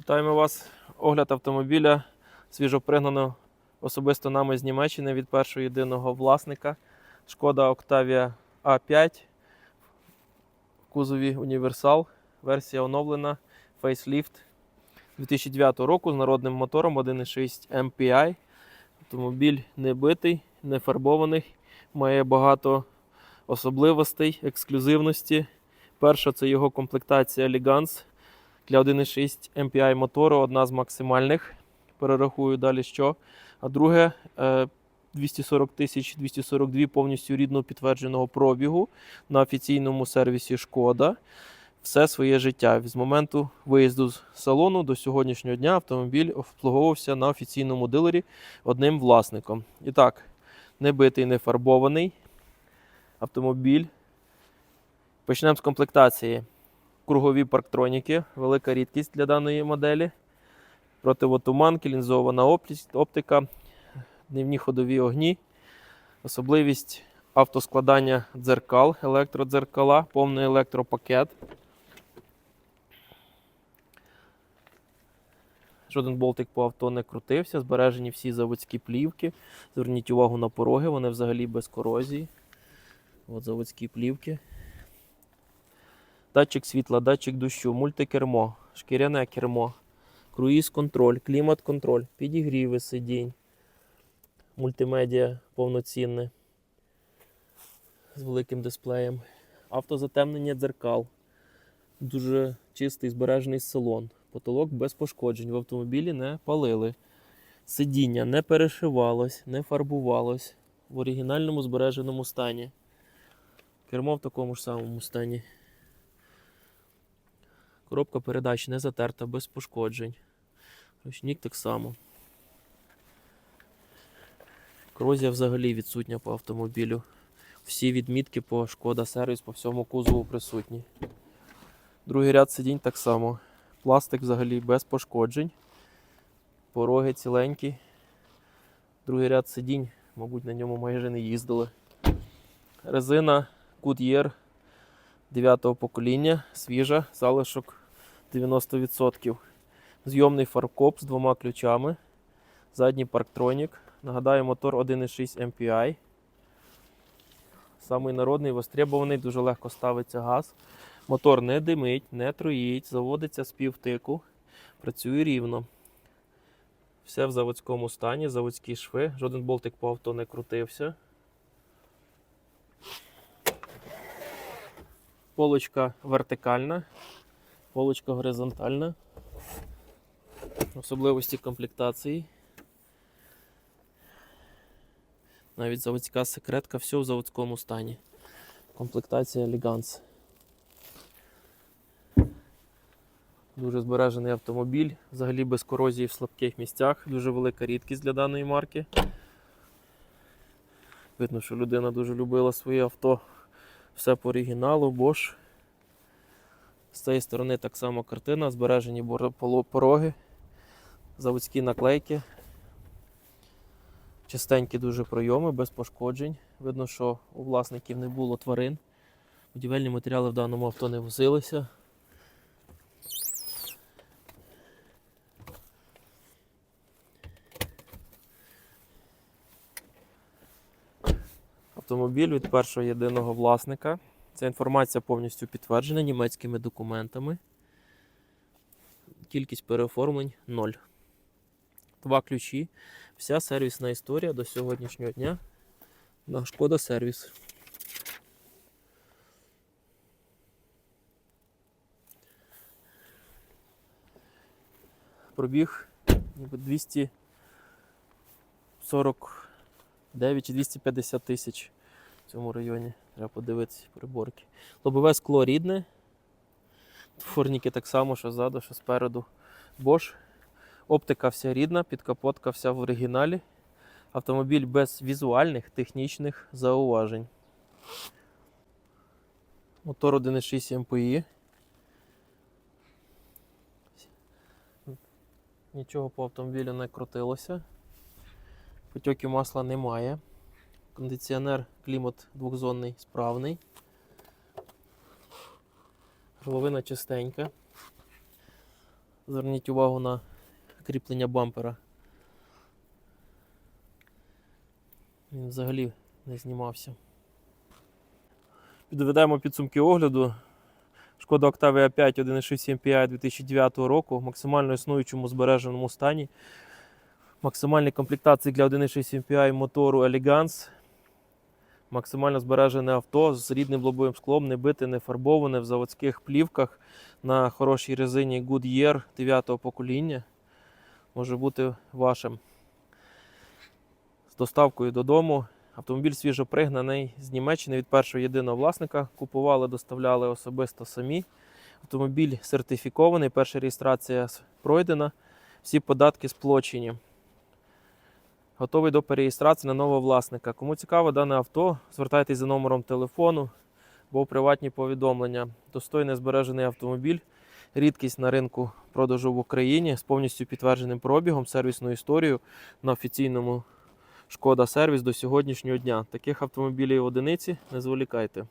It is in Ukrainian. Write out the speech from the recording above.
Вітаємо вас. Огляд автомобіля свіжопригнано особисто нами з Німеччини від першого єдиного власника. Шкода Octavia A5 в кузові Універсал. Версія оновлена. Facelift 2009 року з народним мотором 1.6 MPI. Автомобіль не битий, не фарбований, має багато особливостей, ексклюзивності. Перша це його комплектація Elegance для 1.6 MPI мотору, одна з максимальних. Перерахую далі що. А друге е, 240 тисяч 242 повністю рідного підтвердженого пробігу на офіційному сервісі Шкода. Все своє життя. З моменту виїзду з салону до сьогоднішнього дня автомобіль обслуговувався на офіційному дилері одним власником. І так, не битий, не фарбований автомобіль. Почнемо з комплектації кругові парктроніки, велика рідкість для даної моделі. Противотуманки, лінзована оптика, дневні ходові огні, особливість автоскладання дзеркал, електродзеркала, повний електропакет. Жоден болтик по авто не крутився, збережені всі заводські плівки. Зверніть увагу на пороги, вони взагалі без корозії. От заводські плівки датчик світла, датчик дощу, мультикермо, шкіряне кермо, круїз-контроль, клімат-контроль, підігріви сидінь, мультимедіа повноцінне з великим дисплеєм, автозатемнення дзеркал, дуже чистий збережений салон, потолок без пошкоджень, в автомобілі не палили. Сидіння не перешивалось, не фарбувалось в оригінальному збереженому стані. Кермо в такому ж самому стані. Коробка передач не затерта, без пошкоджень. Ручник так само. Корозія взагалі відсутня по автомобілю. Всі відмітки по шкода сервіс по всьому кузову присутні. Другий ряд сидінь так само. Пластик взагалі без пошкоджень. Пороги ціленькі. Другий ряд сидінь, мабуть, на ньому майже не їздили. Резина Goodyear 9-го покоління, свіжа, залишок 90%. Зйомний фаркоп з двома ключами. Задній парктронік. Нагадаю, мотор 1.6 MPI. Самий народний, востребований, дуже легко ставиться газ. Мотор не димить, не троїть, заводиться з півтику, працює рівно. Все в заводському стані, заводські шви, жоден болтик по авто не крутився. Полочка вертикальна, полочка горизонтальна. Особливості комплектації. Навіть заводська секретка, все в заводському стані. Комплектація Elegance. Дуже збережений автомобіль, взагалі без корозії в слабких місцях, дуже велика рідкість для даної марки. Видно, що людина дуже любила своє авто. Все по оригіналу, Bosch. З цієї сторони так само картина, збережені пороги, заводські наклейки. Чистенькі дуже пройоми, без пошкоджень. Видно, що у власників не було тварин. Будівельні матеріали в даному авто не возилися. Автомобіль від першого єдиного власника. Ця інформація повністю підтверджена німецькими документами. Кількість переоформлень 0. Два ключі. Вся сервісна історія до сьогоднішнього дня на Шкода сервіс. Пробіг ніби 249 чи 250 тисяч в цьому районі. Треба подивитися приборки. Лобове скло рідне. Форніки так само, що ззаду, що спереду. Bosch. Оптика вся рідна, підкапотка вся в оригіналі. Автомобіль без візуальних технічних зауважень. Мотор 1.6 MPI. Нічого по автомобілю не крутилося. Потьоків масла немає. Кондиціонер клімат двохзонний справний. Головина чистенька. Зверніть увагу на кріплення бампера. Він взагалі не знімався. Підведемо підсумки огляду. Шкода Octavia 5 1.6 MPI 2009 року в максимально існуючому збереженому стані. Максимальні комплектації для 1.6 MPI мотору Elegance. Максимально збережене авто з рідним лобовим склом, не бите, не фарбоване в заводських плівках на хорошій резині Goodyear 9 покоління. Може бути вашим. З доставкою додому. Автомобіль свіжо пригнаний з Німеччини від першого єдиного власника. Купували, доставляли особисто самі. Автомобіль сертифікований, перша реєстрація пройдена, всі податки сплочені. Готовий до переєстрації на нового власника. Кому цікаво дане авто, звертайтесь за номером телефону, бо приватні повідомлення. Достойний збережений автомобіль, рідкість на ринку продажу в Україні з повністю підтвердженим пробігом, сервісною історією на офіційному Шкода сервіс до сьогоднішнього дня. Таких автомобілів одиниці не зволікайте.